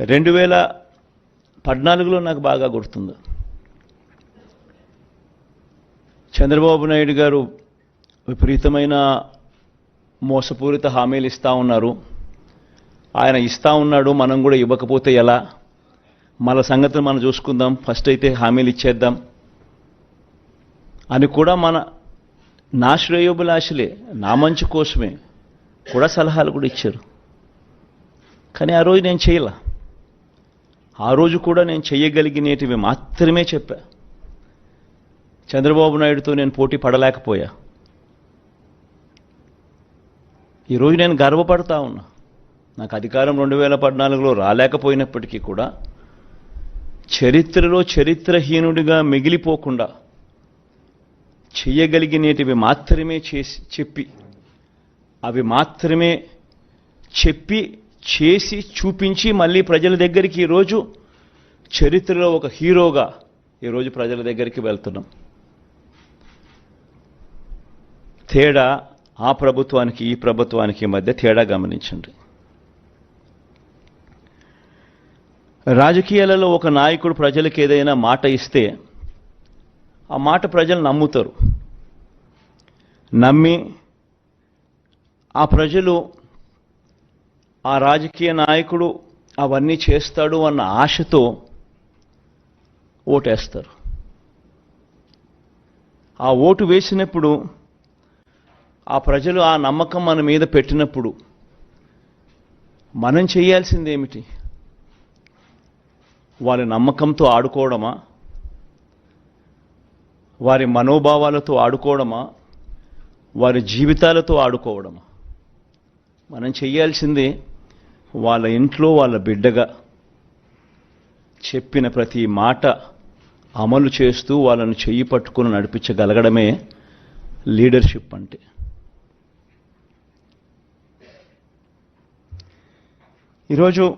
రెండు వేల పద్నాలుగులో నాకు బాగా గుర్తుంది. చంద్రబాబు నాయుడు గారు విపరీతమైన మోసపూరిత హామీలు ఇస్తూ ఉన్నారు. ఆయన ఇస్తూ ఉన్నాడు మనం కూడా ఇవ్వకపోతే ఎలా? మన సంగతిని మనం చూసుకుందాం ఫస్ట్ అయితే హామీలు ఇచ్చేద్దాం అని కూడా మన నా శ్రేయోభిలాషులే నా మంచి కోసమే కూడా సలహాలు కూడా ఇచ్చారు. కానీ ఆ రోజు నేను చేయాల. ఆ రోజు కూడా నేను చెయ్యగలిగినేటివి మాత్రమే చెప్పా. చంద్రబాబు నాయుడుతో నేను పోటీ పడలేకపోయా. ఈరోజు నేను గర్వపడతా ఉన్నా. నాకు అధికారం రెండు వేల పద్నాలుగులో రాలేకపోయినప్పటికీ కూడా చరిత్రలో చరిత్రహీనుడిగా మిగిలిపోకుండా చెయ్యగలిగినేటివి మాత్రమే చేసి చెప్పి అవి మాత్రమే చెప్పి చేసి చూపించి మళ్ళీ ప్రజల దగ్గరికి ఈరోజు చరిత్రలో ఒక హీరోగా ఈరోజు ప్రజల దగ్గరికి వెళ్తున్నాం. తేడా ఆ ప్రభుత్వానికి ఈ ప్రభుత్వానికి మధ్య తేడా గమనించండి. రాజకీయాలలో ఒక నాయకుడు ప్రజలకు ఏదైనా మాట ఇస్తే ఆ మాట ప్రజలు నమ్ముతారు. నమ్మి ఆ ప్రజలు ఆ రాజకీయ నాయకుడు అవన్నీ చేస్తాడు అన్న ఆశతో ఓటేస్తారు. ఆ ఓటు వేసినప్పుడు ఆ ప్రజలు ఆ నమ్మకం మన మీద పెట్టినప్పుడు మనం చేయాల్సిందేమిటి? వారి నమ్మకంతో ఆడుకోవడమా? వారి మనోభావాలతో ఆడుకోవడమా? వారి జీవితాలతో ఆడుకోవడమా? మనం చేయాల్సింది వాళ్ళ ఇంట్లో వాళ్ళ బిడ్డగా చెప్పిన ప్రతి మాట అమలు చేస్తూ వాళ్ళను చెయ్యి పట్టుకుని నడిపించగలగడమే లీడర్షిప్ అంటే. ఈరోజు